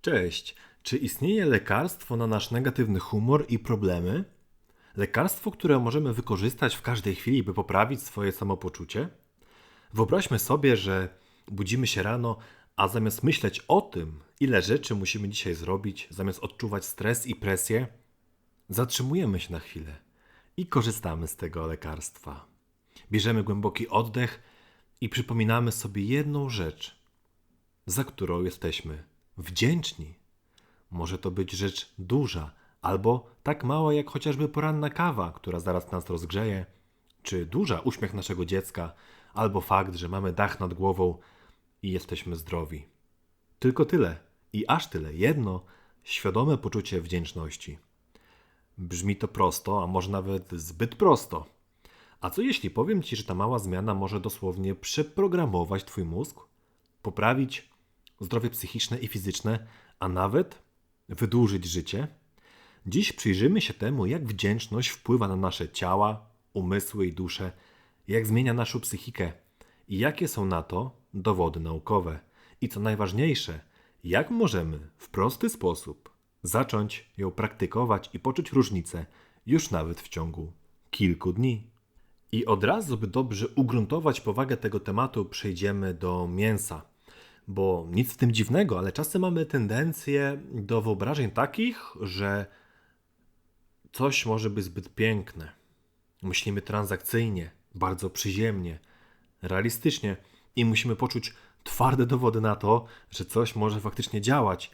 Cześć. Czy istnieje lekarstwo na nasz negatywny humor i problemy? Lekarstwo, które możemy wykorzystać w każdej chwili, by poprawić swoje samopoczucie? Wyobraźmy sobie, że budzimy się rano, a zamiast myśleć o tym, ile rzeczy musimy dzisiaj zrobić, zamiast odczuwać stres i presję, zatrzymujemy się na chwilę i korzystamy z tego lekarstwa. Bierzemy głęboki oddech i przypominamy sobie jedną rzecz, za którą jesteśmy wdzięczni. Może to być rzecz duża, albo tak mała jak chociażby poranna kawa, która zaraz nas rozgrzeje, czy duża uśmiech naszego dziecka, albo fakt, że mamy dach nad głową i jesteśmy zdrowi. Tylko tyle i aż tyle jedno świadome poczucie wdzięczności. Brzmi to prosto, a może nawet zbyt prosto. A co jeśli powiem Ci, że ta mała zmiana może dosłownie przeprogramować Twój mózg, poprawić zdrowie psychiczne i fizyczne, a nawet wydłużyć życie? Dziś przyjrzymy się temu, jak wdzięczność wpływa na nasze ciała, umysły i dusze, jak zmienia naszą psychikę i jakie są na to dowody naukowe. I co najważniejsze, jak możemy w prosty sposób zacząć ją praktykować i poczuć różnicę już nawet w ciągu kilku dni. I od razu, by dobrze ugruntować powagę tego tematu, przejdziemy do mięsa. Bo nic w tym dziwnego, ale czasem mamy tendencję do wyobrażeń takich, że coś może być zbyt piękne. Myślimy transakcyjnie, bardzo przyziemnie, realistycznie i musimy poczuć twarde dowody na to, że coś może faktycznie działać.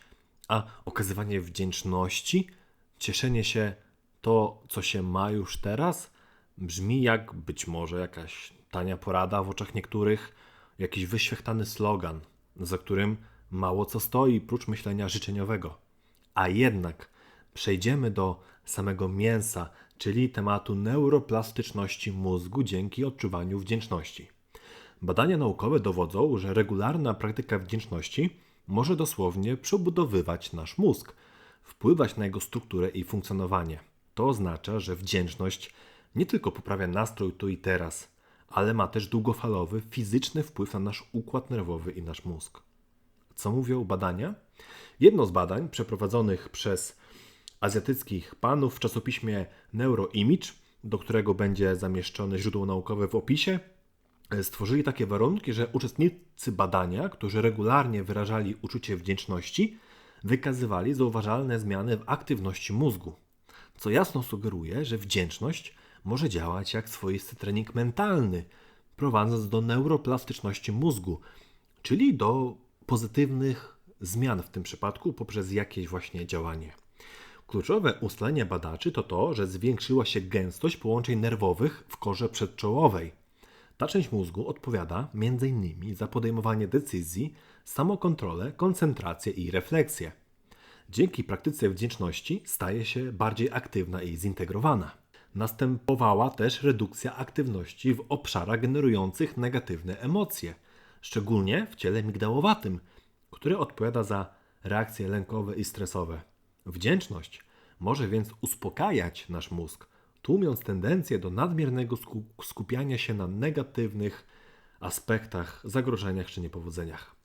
A okazywanie wdzięczności, cieszenie się to, co się ma już teraz, brzmi jak być może jakaś tania porada w oczach niektórych, jakiś wyświechtany slogan, za którym mało co stoi prócz myślenia życzeniowego. A jednak przejdziemy do samego mięsa, czyli tematu neuroplastyczności mózgu dzięki odczuwaniu wdzięczności. Badania naukowe dowodzą, że regularna praktyka wdzięczności może dosłownie przebudowywać nasz mózg, wpływać na jego strukturę i funkcjonowanie. To oznacza, że wdzięczność nie tylko poprawia nastrój tu i teraz, ale ma też długofalowy, fizyczny wpływ na nasz układ nerwowy i nasz mózg. Co mówią badania? Jedno z badań przeprowadzonych przez azjatyckich panów w czasopiśmie Neuroimage, do którego będzie zamieszczone źródło naukowe w opisie, stworzyli takie warunki, że uczestnicy badania, którzy regularnie wyrażali uczucie wdzięczności, wykazywali zauważalne zmiany w aktywności mózgu, co jasno sugeruje, że wdzięczność może działać jak swoisty trening mentalny, prowadząc do neuroplastyczności mózgu, czyli do pozytywnych zmian w tym przypadku poprzez jakieś właśnie działanie. Kluczowe ustalenie badaczy to to, że zwiększyła się gęstość połączeń nerwowych w korze przedczołowej. Ta część mózgu odpowiada m.in. za podejmowanie decyzji, samokontrolę, koncentrację i refleksję. Dzięki praktyce wdzięczności staje się bardziej aktywna i zintegrowana. Następowała też redukcja aktywności w obszarach generujących negatywne emocje, szczególnie w ciele migdałowatym, które odpowiada za reakcje lękowe i stresowe. Wdzięczność może więc uspokajać nasz mózg, tłumiąc tendencję do nadmiernego skupiania się na negatywnych aspektach, zagrożeniach czy niepowodzeniach.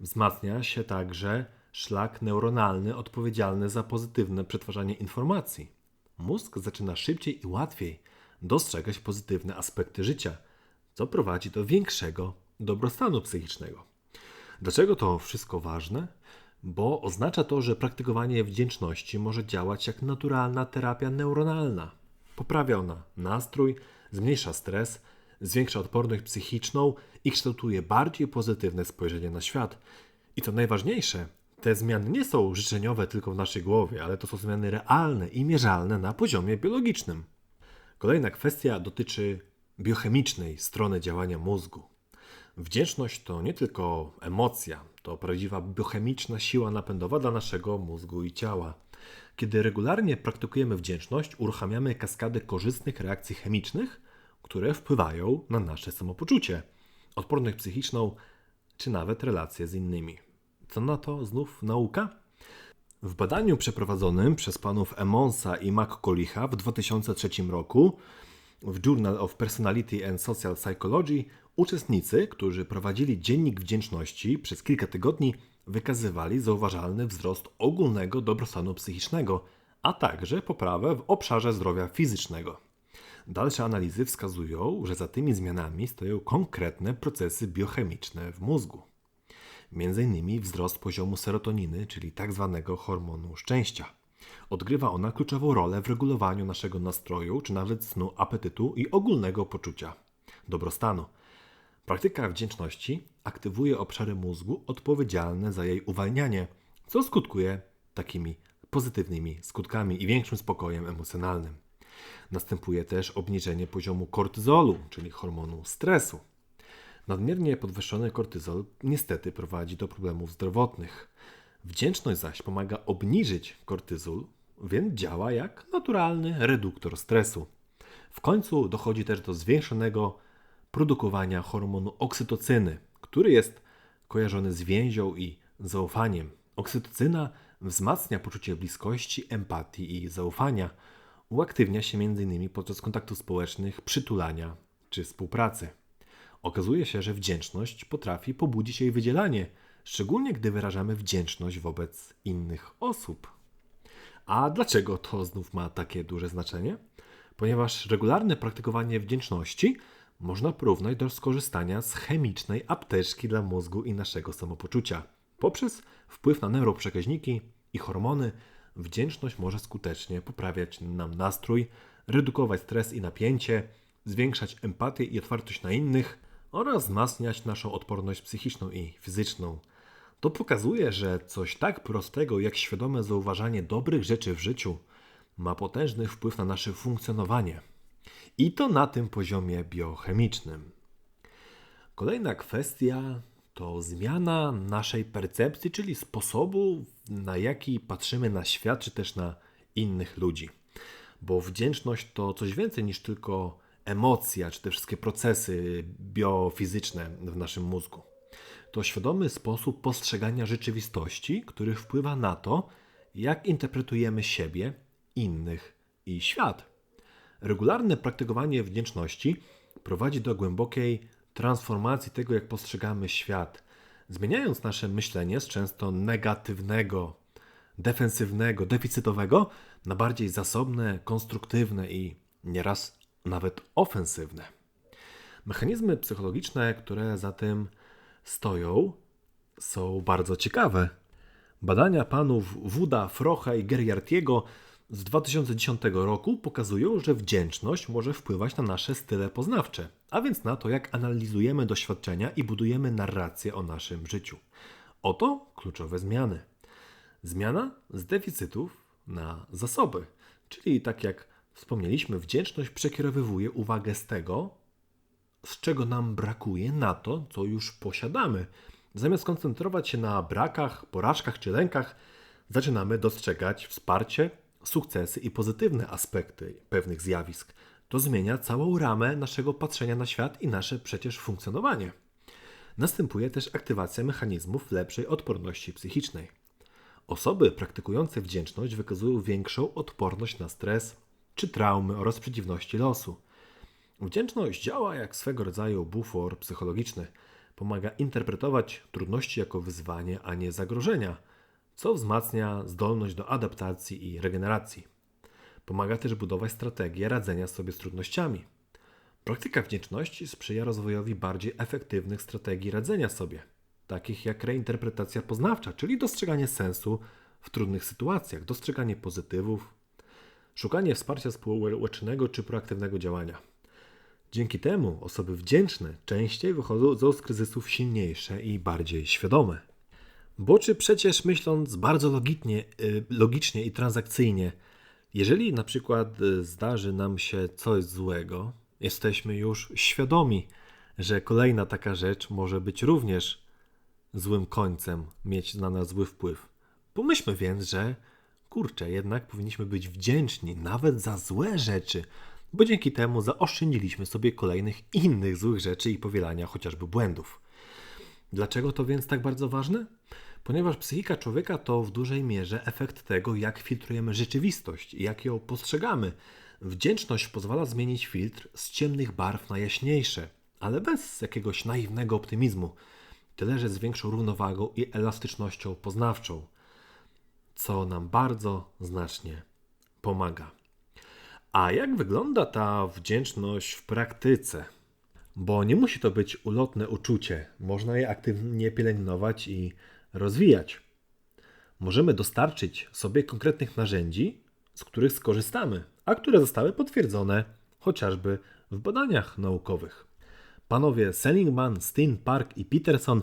Wzmacnia się także szlak neuronalny odpowiedzialny za pozytywne przetwarzanie informacji. Mózg zaczyna szybciej i łatwiej dostrzegać pozytywne aspekty życia, co prowadzi do większego dobrostanu psychicznego. Dlaczego to wszystko ważne? Bo oznacza to, że praktykowanie wdzięczności może działać jak naturalna terapia neuronalna. Poprawia ona nastrój, zmniejsza stres, zwiększa odporność psychiczną i kształtuje bardziej pozytywne spojrzenie na świat. I to najważniejsze, te zmiany nie są życzeniowe tylko w naszej głowie, ale to są zmiany realne i mierzalne na poziomie biologicznym. Kolejna kwestia dotyczy biochemicznej strony działania mózgu. Wdzięczność to nie tylko emocja, to prawdziwa biochemiczna siła napędowa dla naszego mózgu i ciała. Kiedy regularnie praktykujemy wdzięczność, uruchamiamy kaskadę korzystnych reakcji chemicznych, które wpływają na nasze samopoczucie, odporność psychiczną czy nawet relacje z innymi. Co na to znów nauka? W badaniu przeprowadzonym przez panów Emonsa i McCollicha w 2003 roku w Journal of Personality and Social Psychology uczestnicy, którzy prowadzili dziennik wdzięczności przez kilka tygodni, wykazywali zauważalny wzrost ogólnego dobrostanu psychicznego, a także poprawę w obszarze zdrowia fizycznego. Dalsze analizy wskazują, że za tymi zmianami stoją konkretne procesy biochemiczne w mózgu. Innymi wzrost poziomu serotoniny, czyli tzw. Tak hormonu szczęścia. Odgrywa ona kluczową rolę w regulowaniu naszego nastroju, czy nawet snu, apetytu i ogólnego poczucia dobrostanu. Praktyka wdzięczności aktywuje obszary mózgu odpowiedzialne za jej uwalnianie, co skutkuje takimi pozytywnymi skutkami i większym spokojem emocjonalnym. Następuje też obniżenie poziomu kortyzolu, czyli hormonu stresu. Nadmiernie podwyższony kortyzol niestety prowadzi do problemów zdrowotnych. Wdzięczność zaś pomaga obniżyć kortyzol, więc działa jak naturalny reduktor stresu. W końcu dochodzi też do zwiększonego produkowania hormonu oksytocyny, który jest kojarzony z więzią i zaufaniem. Oksytocyna wzmacnia poczucie bliskości, empatii i zaufania. Uaktywnia się m.in. podczas kontaktów społecznych, przytulania czy współpracy. Okazuje się, że wdzięczność potrafi pobudzić jej wydzielanie, szczególnie gdy wyrażamy wdzięczność wobec innych osób. A dlaczego to znów ma takie duże znaczenie? Ponieważ regularne praktykowanie wdzięczności można porównać do skorzystania z chemicznej apteczki dla mózgu i naszego samopoczucia. Poprzez wpływ na neuroprzekaźniki i hormony, wdzięczność może skutecznie poprawiać nam nastrój, redukować stres i napięcie, zwiększać empatię i otwartość na innych oraz wzmacniać naszą odporność psychiczną i fizyczną. To pokazuje, że coś tak prostego jak świadome zauważanie dobrych rzeczy w życiu ma potężny wpływ na nasze funkcjonowanie. I to na tym poziomie biochemicznym. Kolejna kwestia to zmiana naszej percepcji, czyli sposobu, na jaki patrzymy na świat, czy też na innych ludzi. Bo wdzięczność to coś więcej niż tylko emocja, czy te wszystkie procesy biofizyczne w naszym mózgu. To świadomy sposób postrzegania rzeczywistości, który wpływa na to, jak interpretujemy siebie, innych i świat. Regularne praktykowanie wdzięczności prowadzi do głębokiej transformacji tego, jak postrzegamy świat, zmieniając nasze myślenie z często negatywnego, defensywnego, deficytowego na bardziej zasobne, konstruktywne i nieraz nawet ofensywne. Mechanizmy psychologiczne, które za tym stoją, są bardzo ciekawe. Badania panów Wuda, Frocha i Geriartiego z 2010 roku pokazują, że wdzięczność może wpływać na nasze style poznawcze, a więc na to, jak analizujemy doświadczenia i budujemy narrację o naszym życiu. Oto kluczowe zmiany. Zmiana z deficytów na zasoby, czyli tak jak wspomnieliśmy, wdzięczność przekierowywuje uwagę z tego, z czego nam brakuje, na to, co już posiadamy. Zamiast koncentrować się na brakach, porażkach czy lękach, zaczynamy dostrzegać wsparcie, sukcesy i pozytywne aspekty pewnych zjawisk. To zmienia całą ramę naszego patrzenia na świat i nasze przecież funkcjonowanie. Następuje też aktywacja mechanizmów lepszej odporności psychicznej. Osoby praktykujące wdzięczność wykazują większą odporność na stres czy traumy oraz przeciwności losu. Wdzięczność działa jak swego rodzaju bufor psychologiczny. Pomaga interpretować trudności jako wyzwanie, a nie zagrożenia co wzmacnia zdolność do adaptacji i regeneracji. Pomaga też budować strategię radzenia sobie z trudnościami. Praktyka wdzięczności sprzyja rozwojowi bardziej efektywnych strategii radzenia sobie, takich jak reinterpretacja poznawcza, czyli dostrzeganie sensu w trudnych sytuacjach, dostrzeganie pozytywów, szukanie wsparcia społecznego czy proaktywnego działania. Dzięki temu osoby wdzięczne częściej wychodzą z kryzysów silniejsze i bardziej świadome. Bo czy przecież myśląc bardzo logicznie, y, logicznie i transakcyjnie, jeżeli na przykład y, zdarzy nam się coś złego, jesteśmy już świadomi, że kolejna taka rzecz może być również złym końcem, mieć na nas zły wpływ. Pomyślmy więc, że kurczę, jednak powinniśmy być wdzięczni nawet za złe rzeczy, bo dzięki temu zaoszczędziliśmy sobie kolejnych innych złych rzeczy i powielania chociażby błędów. Dlaczego to więc tak bardzo ważne? Ponieważ psychika człowieka to w dużej mierze efekt tego, jak filtrujemy rzeczywistość i jak ją postrzegamy. Wdzięczność pozwala zmienić filtr z ciemnych barw na jaśniejsze, ale bez jakiegoś naiwnego optymizmu. tyle że z większą równowagą i elastycznością poznawczą, co nam bardzo znacznie pomaga. A jak wygląda ta wdzięczność w praktyce? Bo nie musi to być ulotne uczucie, można je aktywnie pielęgnować i rozwijać. Możemy dostarczyć sobie konkretnych narzędzi, z których skorzystamy, a które zostały potwierdzone chociażby w badaniach naukowych. Panowie Seligman, Steen, Park i Peterson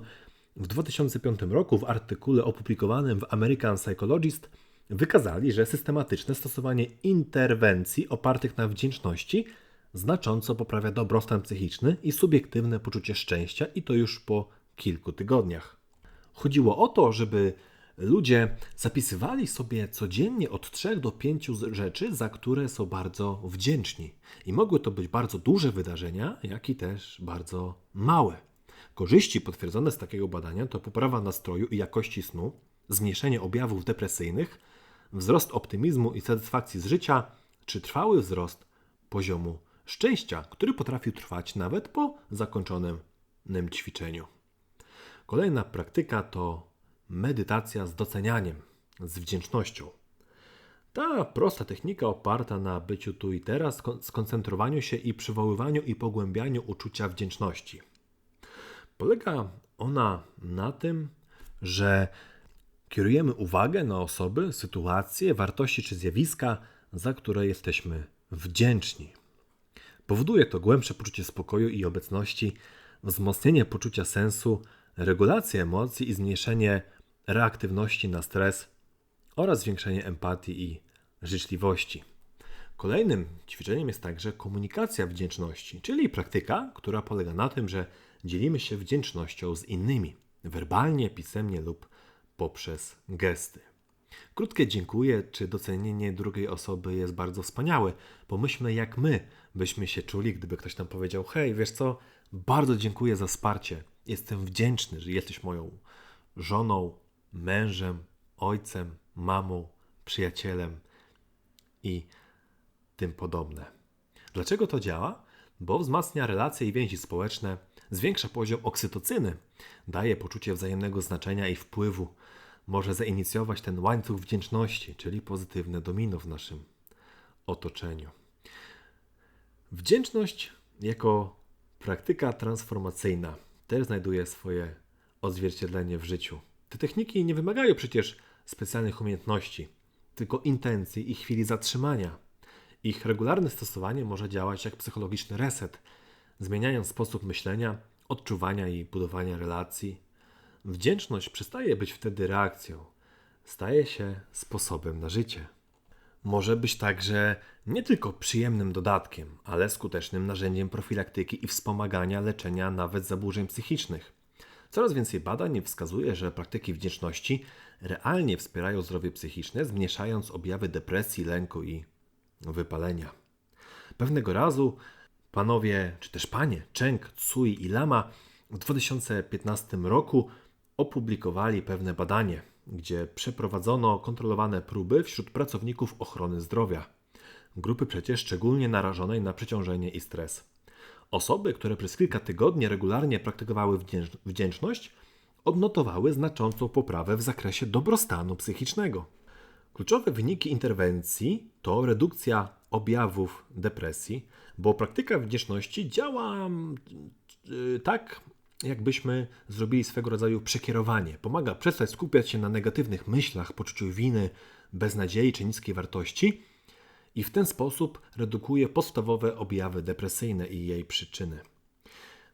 w 2005 roku w artykule opublikowanym w American Psychologist wykazali, że systematyczne stosowanie interwencji opartych na wdzięczności znacząco poprawia dobrostan psychiczny i subiektywne poczucie szczęścia i to już po kilku tygodniach. Chodziło o to, żeby ludzie zapisywali sobie codziennie od 3 do 5 rzeczy, za które są bardzo wdzięczni. I mogły to być bardzo duże wydarzenia, jak i też bardzo małe. Korzyści potwierdzone z takiego badania to poprawa nastroju i jakości snu, zmniejszenie objawów depresyjnych, wzrost optymizmu i satysfakcji z życia, czy trwały wzrost poziomu szczęścia, który potrafił trwać nawet po zakończonym ćwiczeniu. Kolejna praktyka to medytacja z docenianiem, z wdzięcznością. Ta prosta technika oparta na byciu tu i teraz, skoncentrowaniu się i przywoływaniu i pogłębianiu uczucia wdzięczności. Polega ona na tym, że kierujemy uwagę na osoby, sytuacje, wartości czy zjawiska, za które jesteśmy wdzięczni. Powoduje to głębsze poczucie spokoju i obecności, wzmocnienie poczucia sensu, regulację emocji i zmniejszenie reaktywności na stres oraz zwiększenie empatii i życzliwości. Kolejnym ćwiczeniem jest także komunikacja wdzięczności, czyli praktyka, która polega na tym, że dzielimy się wdzięcznością z innymi, werbalnie, pisemnie lub poprzez gesty. Krótkie dziękuję czy docenienie drugiej osoby jest bardzo wspaniałe. Pomyślmy, jak my byśmy się czuli, gdyby ktoś nam powiedział: Hej, wiesz co, bardzo dziękuję za wsparcie. Jestem wdzięczny, że jesteś moją żoną, mężem, ojcem, mamą, przyjacielem i tym podobne. Dlaczego to działa? Bo wzmacnia relacje i więzi społeczne, zwiększa poziom oksytocyny, daje poczucie wzajemnego znaczenia i wpływu, może zainicjować ten łańcuch wdzięczności, czyli pozytywne domino w naszym otoczeniu. Wdzięczność jako praktyka transformacyjna też znajduje swoje odzwierciedlenie w życiu. Te techniki nie wymagają przecież specjalnych umiejętności, tylko intencji i chwili zatrzymania. Ich regularne stosowanie może działać jak psychologiczny reset, zmieniając sposób myślenia, odczuwania i budowania relacji. Wdzięczność przestaje być wtedy reakcją, staje się sposobem na życie. Może być także nie tylko przyjemnym dodatkiem, ale skutecznym narzędziem profilaktyki i wspomagania leczenia nawet zaburzeń psychicznych. Coraz więcej badań wskazuje, że praktyki wdzięczności realnie wspierają zdrowie psychiczne, zmniejszając objawy depresji, lęku i wypalenia. Pewnego razu panowie, czy też panie Cheng, Tsui i Lama w 2015 roku opublikowali pewne badanie, gdzie przeprowadzono kontrolowane próby wśród pracowników ochrony zdrowia. Grupy przecież szczególnie narażonej na przeciążenie i stres. Osoby, które przez kilka tygodni regularnie praktykowały wdzięczność, odnotowały znaczącą poprawę w zakresie dobrostanu psychicznego. Kluczowe wyniki interwencji to redukcja objawów depresji, bo praktyka wdzięczności działa y, tak, jakbyśmy zrobili swego rodzaju przekierowanie. Pomaga przestać skupiać się na negatywnych myślach, poczuciu winy, beznadziei czy niskiej wartości i w ten sposób redukuje podstawowe objawy depresyjne i jej przyczyny.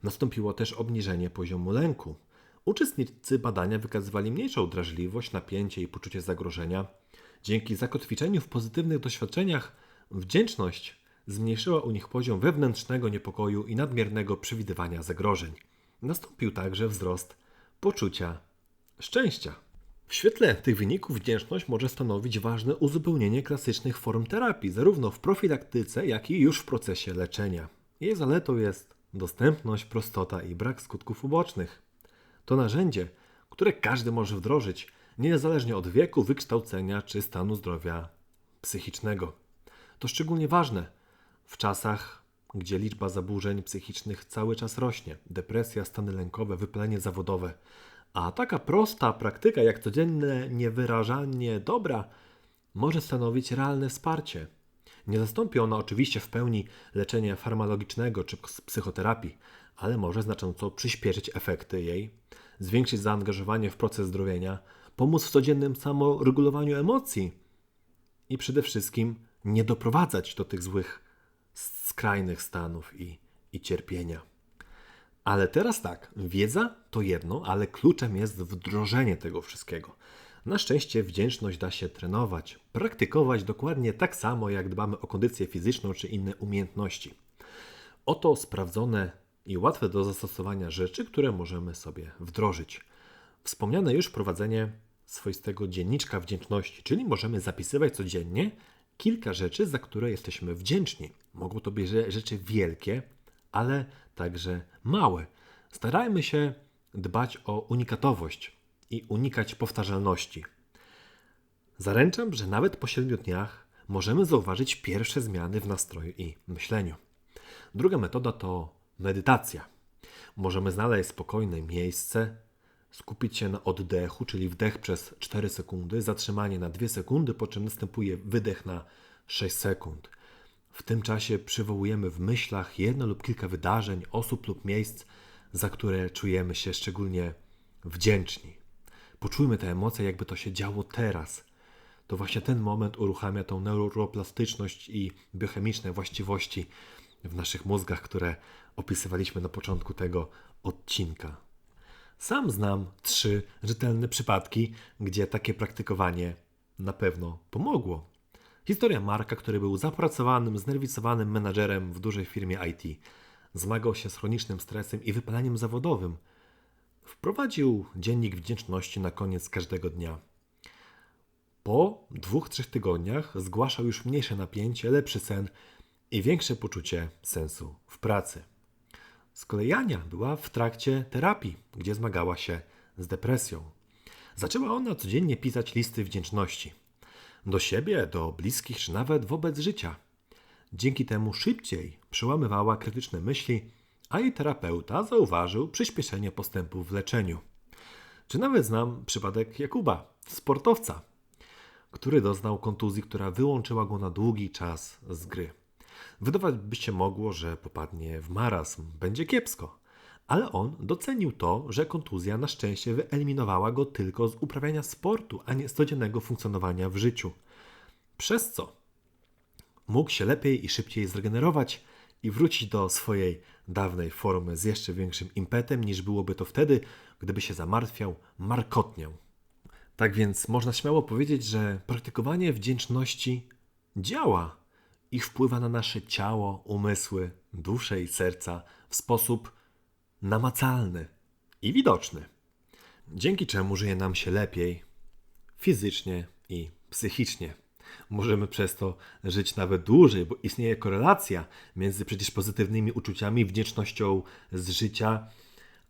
Nastąpiło też obniżenie poziomu lęku. Uczestnicy badania wykazywali mniejszą drażliwość, napięcie i poczucie zagrożenia. Dzięki zakotwiczeniu w pozytywnych doświadczeniach, wdzięczność zmniejszyła u nich poziom wewnętrznego niepokoju i nadmiernego przewidywania zagrożeń. Nastąpił także wzrost poczucia szczęścia. W świetle tych wyników wdzięczność może stanowić ważne uzupełnienie klasycznych form terapii, zarówno w profilaktyce, jak i już w procesie leczenia. Jej zaletą jest dostępność, prostota i brak skutków ubocznych. To narzędzie, które każdy może wdrożyć, niezależnie od wieku, wykształcenia czy stanu zdrowia psychicznego. To szczególnie ważne w czasach gdzie liczba zaburzeń psychicznych cały czas rośnie depresja, stany lękowe, wypalenie zawodowe. A taka prosta praktyka jak codzienne niewyrażanie dobra może stanowić realne wsparcie. Nie zastąpi ona oczywiście w pełni leczenia farmakologicznego czy psychoterapii, ale może znacząco przyspieszyć efekty jej, zwiększyć zaangażowanie w proces zdrowienia, pomóc w codziennym samoregulowaniu emocji i przede wszystkim nie doprowadzać do tych złych, skrajnych stanów i, i cierpienia. Ale teraz tak, wiedza to jedno, ale kluczem jest wdrożenie tego wszystkiego. Na szczęście wdzięczność da się trenować, praktykować dokładnie tak samo, jak dbamy o kondycję fizyczną czy inne umiejętności. Oto sprawdzone i łatwe do zastosowania rzeczy, które możemy sobie wdrożyć. Wspomniane już prowadzenie swoistego dzienniczka wdzięczności, czyli możemy zapisywać codziennie kilka rzeczy, za które jesteśmy wdzięczni. Mogą to być rzeczy wielkie, ale także małe. Starajmy się dbać o unikatowość i unikać powtarzalności. Zaręczam, że nawet po 7 dniach możemy zauważyć pierwsze zmiany w nastroju i myśleniu. Druga metoda to medytacja. Możemy znaleźć spokojne miejsce, skupić się na oddechu, czyli wdech przez 4 sekundy, zatrzymanie na 2 sekundy, po czym następuje wydech na 6 sekund. W tym czasie przywołujemy w myślach jedno lub kilka wydarzeń, osób lub miejsc, za które czujemy się szczególnie wdzięczni. Poczujmy te emocje, jakby to się działo teraz. To właśnie ten moment uruchamia tą neuroplastyczność i biochemiczne właściwości w naszych mózgach, które opisywaliśmy na początku tego odcinka. Sam znam trzy rzetelne przypadki, gdzie takie praktykowanie na pewno pomogło. Historia Marka, który był zapracowanym, znerwicowanym menadżerem w dużej firmie IT. Zmagał się z chronicznym stresem i wypaleniem zawodowym. Wprowadził dziennik wdzięczności na koniec każdego dnia. Po dwóch, trzech tygodniach zgłaszał już mniejsze napięcie, lepszy sen i większe poczucie sensu w pracy. Z kolei Ania była w trakcie terapii, gdzie zmagała się z depresją. Zaczęła ona codziennie pisać listy wdzięczności do siebie, do bliskich, czy nawet wobec życia. Dzięki temu szybciej przełamywała krytyczne myśli, a jej terapeuta zauważył przyspieszenie postępów w leczeniu. Czy nawet znam przypadek Jakuba, sportowca, który doznał kontuzji, która wyłączyła go na długi czas z gry. Wydawać by się mogło, że popadnie w marazm, będzie kiepsko. Ale on docenił to, że kontuzja na szczęście wyeliminowała go tylko z uprawiania sportu, a nie z codziennego funkcjonowania w życiu. Przez co mógł się lepiej i szybciej zregenerować i wrócić do swojej dawnej formy z jeszcze większym impetem niż byłoby to wtedy, gdyby się zamartwiał markotnią. Tak więc można śmiało powiedzieć, że praktykowanie wdzięczności działa i wpływa na nasze ciało, umysły, duszę i serca w sposób namacalny i widoczny, dzięki czemu żyje nam się lepiej fizycznie i psychicznie. Możemy przez to żyć nawet dłużej, bo istnieje korelacja między przecież pozytywnymi uczuciami, wdzięcznością z życia,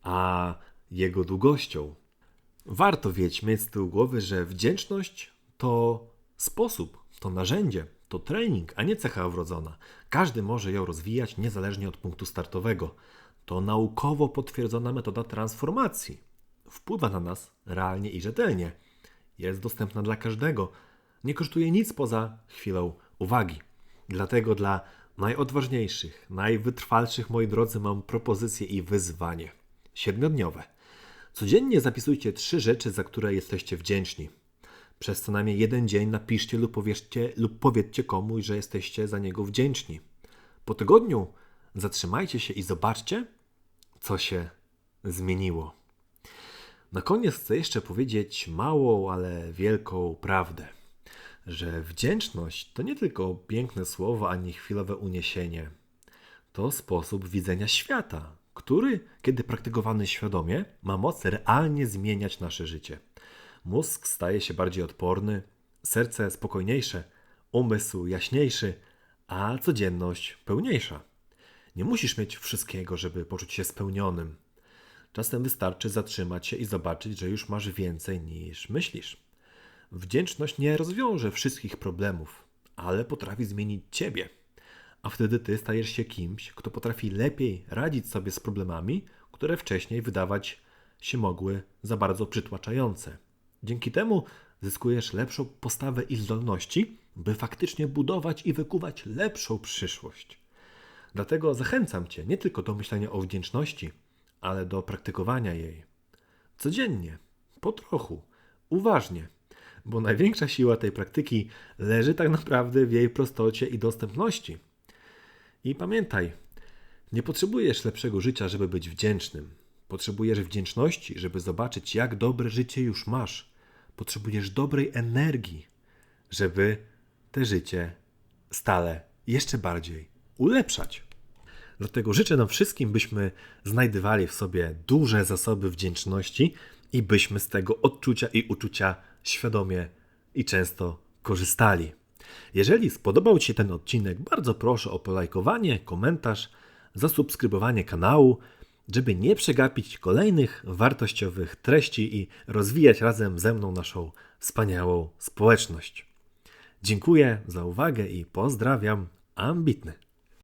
a jego długością. Warto wiedzieć, mieć z tyłu głowy, że wdzięczność to sposób, to narzędzie, to trening, a nie cecha wrodzona. Każdy może ją rozwijać niezależnie od punktu startowego. To naukowo potwierdzona metoda transformacji. Wpływa na nas realnie i rzetelnie. Jest dostępna dla każdego. Nie kosztuje nic poza chwilą uwagi. Dlatego dla najodważniejszych, najwytrwalszych, moi drodzy, mam propozycję i wyzwanie. Siedmiodniowe. Codziennie zapisujcie trzy rzeczy, za które jesteście wdzięczni. Przez co najmniej jeden dzień napiszcie lub, powiedzcie, lub powiedzcie komuś, że jesteście za niego wdzięczni. Po tygodniu zatrzymajcie się i zobaczcie, co się zmieniło. Na koniec chcę jeszcze powiedzieć małą, ale wielką prawdę, że wdzięczność to nie tylko piękne słowo ani chwilowe uniesienie. To sposób widzenia świata, który, kiedy praktykowany świadomie, ma moc realnie zmieniać nasze życie. Mózg staje się bardziej odporny, serce spokojniejsze, umysł jaśniejszy, a codzienność pełniejsza. Nie musisz mieć wszystkiego, żeby poczuć się spełnionym. Czasem wystarczy zatrzymać się i zobaczyć, że już masz więcej niż myślisz. Wdzięczność nie rozwiąże wszystkich problemów, ale potrafi zmienić ciebie. a wtedy ty stajesz się kimś, kto potrafi lepiej radzić sobie z problemami, które wcześniej wydawać się mogły za bardzo przytłaczające. Dzięki temu zyskujesz lepszą postawę i zdolności, by faktycznie budować i wykuwać lepszą przyszłość. Dlatego zachęcam Cię nie tylko do myślenia o wdzięczności, ale do praktykowania jej. Codziennie, po trochu, uważnie, bo największa siła tej praktyki leży tak naprawdę w jej prostocie i dostępności. I pamiętaj, nie potrzebujesz lepszego życia, żeby być wdzięcznym. Potrzebujesz wdzięczności, żeby zobaczyć, jak dobre życie już masz. Potrzebujesz dobrej energii, żeby te życie stale jeszcze bardziej ulepszać. Dlatego życzę nam wszystkim, byśmy znajdywali w sobie duże zasoby wdzięczności i byśmy z tego odczucia i uczucia świadomie i często korzystali. Jeżeli spodobał Ci się ten odcinek, bardzo proszę o polajkowanie, komentarz, zasubskrybowanie kanału, żeby nie przegapić kolejnych wartościowych treści i rozwijać razem ze mną naszą wspaniałą społeczność. Dziękuję za uwagę i pozdrawiam ambitny.